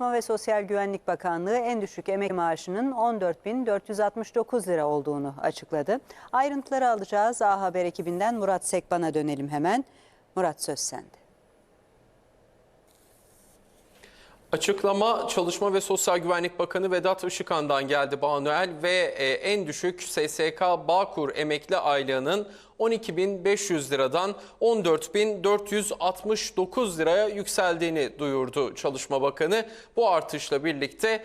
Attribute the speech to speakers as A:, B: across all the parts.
A: Çalışma ve Sosyal Güvenlik Bakanlığı en düşük emekli maaşının 14.469 lira olduğunu açıkladı. Ayrıntıları alacağız. A Haber ekibinden Murat Sekban'a dönelim hemen. Murat söz sende.
B: Açıklama Çalışma ve Sosyal Güvenlik Bakanı Vedat Işıkhan'dan geldi Banuel ve e, en düşük SSK Bağkur emekli aylığının 12.500 liradan 14.469 liraya yükseldiğini duyurdu Çalışma Bakanı. Bu artışla birlikte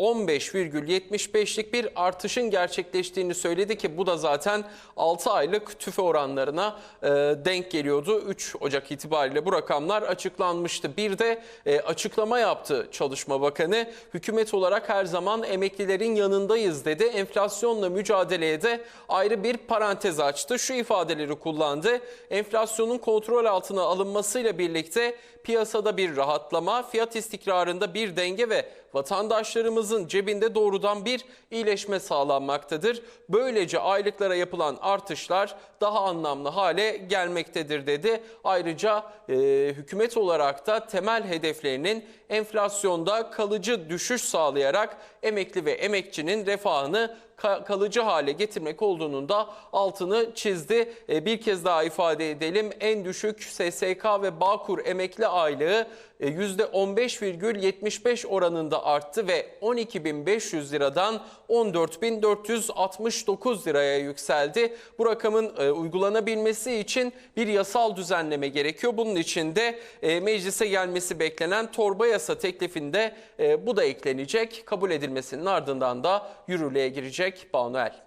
B: %15,75'lik bir artışın gerçekleştiğini söyledi ki bu da zaten 6 aylık tüfe oranlarına e, denk geliyordu. 3 Ocak itibariyle bu rakamlar açıklanmıştı. Bir de e, açıklama yaptı Çalışma Bakanı. Hükümet olarak her zaman emeklilerin yanındayız dedi. Enflasyonla mücadeleye de ayrı bir parantez açtı. Şu ifadeleri kullandı. Enflasyonun kontrol altına alınmasıyla birlikte piyasada bir rahatlama, fiyat istikrarında bir denge ve vatandaşlarımızın cebinde doğrudan bir iyileşme sağlanmaktadır. Böylece aylıklara yapılan artışlar daha anlamlı hale gelmektedir dedi. Ayrıca e, hükümet olarak da temel hedeflerinin enflasyonda kalıcı düşüş sağlayarak emekli ve emekçinin refahını kalıcı hale getirmek olduğunun da altını çizdi. E, bir kez daha ifade edelim. En düşük SSK ve Bağkur emekli aylığı e, %15,75 oranında arttı ve 12.500 liradan 14.469 liraya yükseldi. Bu rakamın e, uygulanabilmesi için bir yasal düzenleme gerekiyor. Bunun için de e, meclise gelmesi beklenen torba yasa teklifinde e, bu da eklenecek. Kabul edilmesinin ardından da yürürlüğe girecek Banuel.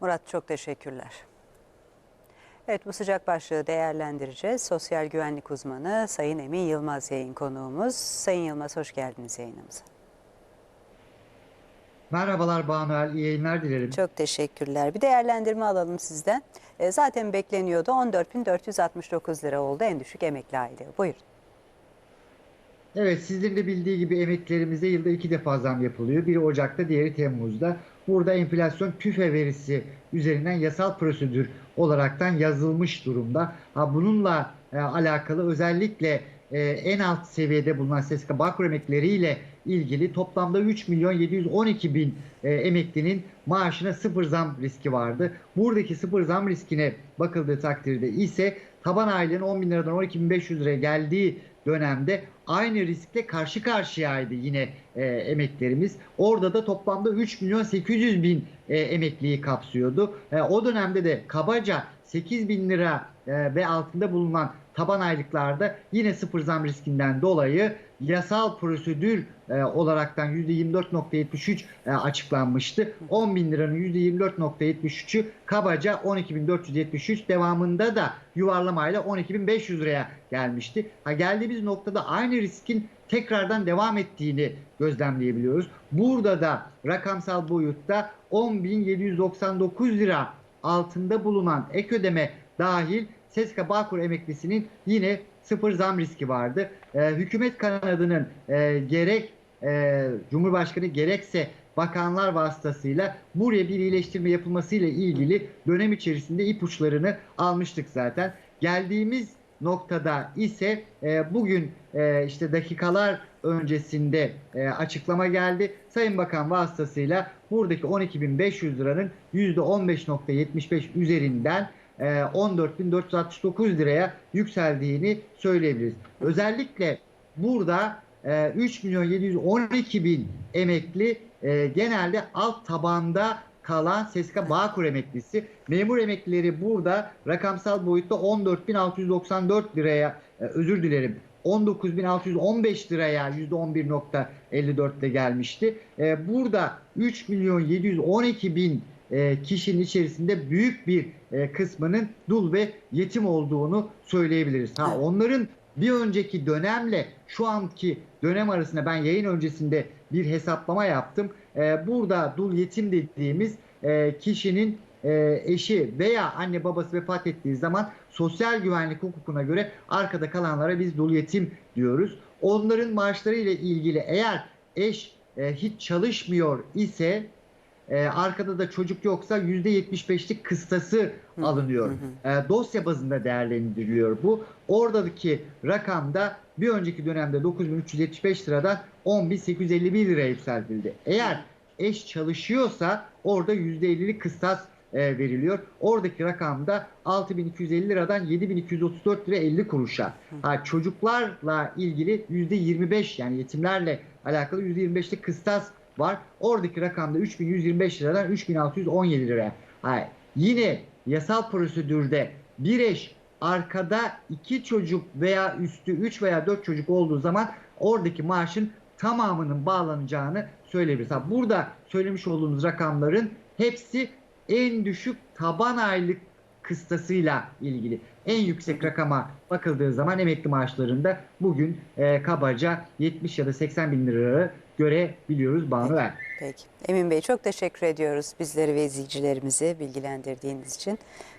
A: Murat çok teşekkürler. Evet bu sıcak başlığı değerlendireceğiz. Sosyal güvenlik uzmanı Sayın Emin Yılmaz yayın konuğumuz. Sayın Yılmaz hoş geldiniz yayınımıza.
C: Merhabalar Banuel, iyi yayınlar dilerim.
A: Çok teşekkürler. Bir değerlendirme alalım sizden. E, zaten bekleniyordu. 14.469 lira oldu en düşük emekli aylığı. Buyurun.
C: Evet, sizlerin de bildiği gibi emeklilerimize yılda iki defa zam yapılıyor. Biri Ocak'ta, diğeri Temmuz'da. Burada enflasyon tüfe verisi üzerinden yasal prosedür olaraktan yazılmış durumda. Ha, bununla e, alakalı özellikle e, en alt seviyede bulunan SSK Bağkur emeklileriyle ilgili toplamda 3 milyon 712 bin e, emeklinin maaşına sıfır zam riski vardı. Buradaki sıfır zam riskine bakıldığı takdirde ise taban aylığın 10 bin liradan 12 bin 500 liraya geldiği dönemde aynı riskle karşı karşıyaydı yine e, emeklerimiz. Orada da toplamda 3 milyon 800 bin e, emekliyi kapsıyordu. E, o dönemde de kabaca 8 bin lira e, ve altında bulunan taban aylıklarda yine sıfır zam riskinden dolayı yasal prosedür e, olaraktan %24.73 e, açıklanmıştı. 10 bin liranın %24.73'ü kabaca 12.473 devamında da yuvarlamayla 12.500 liraya gelmişti. Ha, geldiğimiz noktada aynı riskin tekrardan devam ettiğini gözlemleyebiliyoruz. Burada da rakamsal boyutta 10.799 lira altında bulunan ek ödeme dahil SESKA Bağkur emeklisinin yine sıfır zam riski vardı. Ee, hükümet kanadının e, gerek e, Cumhurbaşkanı gerekse bakanlar vasıtasıyla buraya bir iyileştirme yapılmasıyla ilgili dönem içerisinde ipuçlarını almıştık zaten. Geldiğimiz noktada ise e, bugün e, işte dakikalar öncesinde e, açıklama geldi. Sayın Bakan vasıtasıyla buradaki 12.500 liranın %15.75 üzerinden e, 14.469 liraya yükseldiğini söyleyebiliriz. Özellikle burada e, 3 milyon 712 bin emekli e, genelde alt tabanda kalan SESKA Bağkur emeklisi. Memur emeklileri burada rakamsal boyutta 14.694 liraya e, özür dilerim 19.615 liraya %11.54 ile gelmişti. E, burada 3 milyon 712 bin e, kişinin içerisinde büyük bir e, kısmının dul ve yetim olduğunu söyleyebiliriz. Ha, onların bir önceki dönemle şu anki dönem arasında ben yayın öncesinde bir hesaplama yaptım. E, burada dul yetim dediğimiz e, kişinin e, eşi veya anne babası vefat ettiği zaman sosyal güvenlik hukukuna göre arkada kalanlara biz dul yetim diyoruz. Onların maaşları ile ilgili eğer eş e, hiç çalışmıyor ise e, arkada da çocuk yoksa %75'lik kıstası alınıyor. E, dosya bazında değerlendiriliyor bu. Oradaki rakamda bir önceki dönemde 9375 liradan 10851 liraya yükseltildi. Eğer eş çalışıyorsa orada %50'lik kıstas e, veriliyor. Oradaki rakamda 6250 liradan 7234 lira 50 kuruşa. Ha, çocuklarla ilgili %25 yani yetimlerle alakalı %25'lik kıstas var. Oradaki rakamda 3125 liradan 3617 liraya. Ha, yine yasal prosedürde bir eş arkada iki çocuk veya üstü 3 veya 4 çocuk olduğu zaman oradaki maaşın tamamının bağlanacağını söyleyebiliriz. Burada söylemiş olduğumuz rakamların hepsi en düşük taban aylık kıstasıyla ilgili. En yüksek rakama bakıldığı zaman emekli maaşlarında bugün e, kabaca 70 ya da 80 bin lira görebiliyoruz Banu Er.
A: Peki. Emin Bey çok teşekkür ediyoruz bizleri ve izleyicilerimizi bilgilendirdiğiniz için.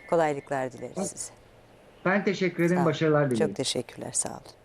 A: Kolaylıklar dileriz size.
C: Ben teşekkür ederim. Başarılar dilerim.
A: Çok teşekkürler. Sağ olun.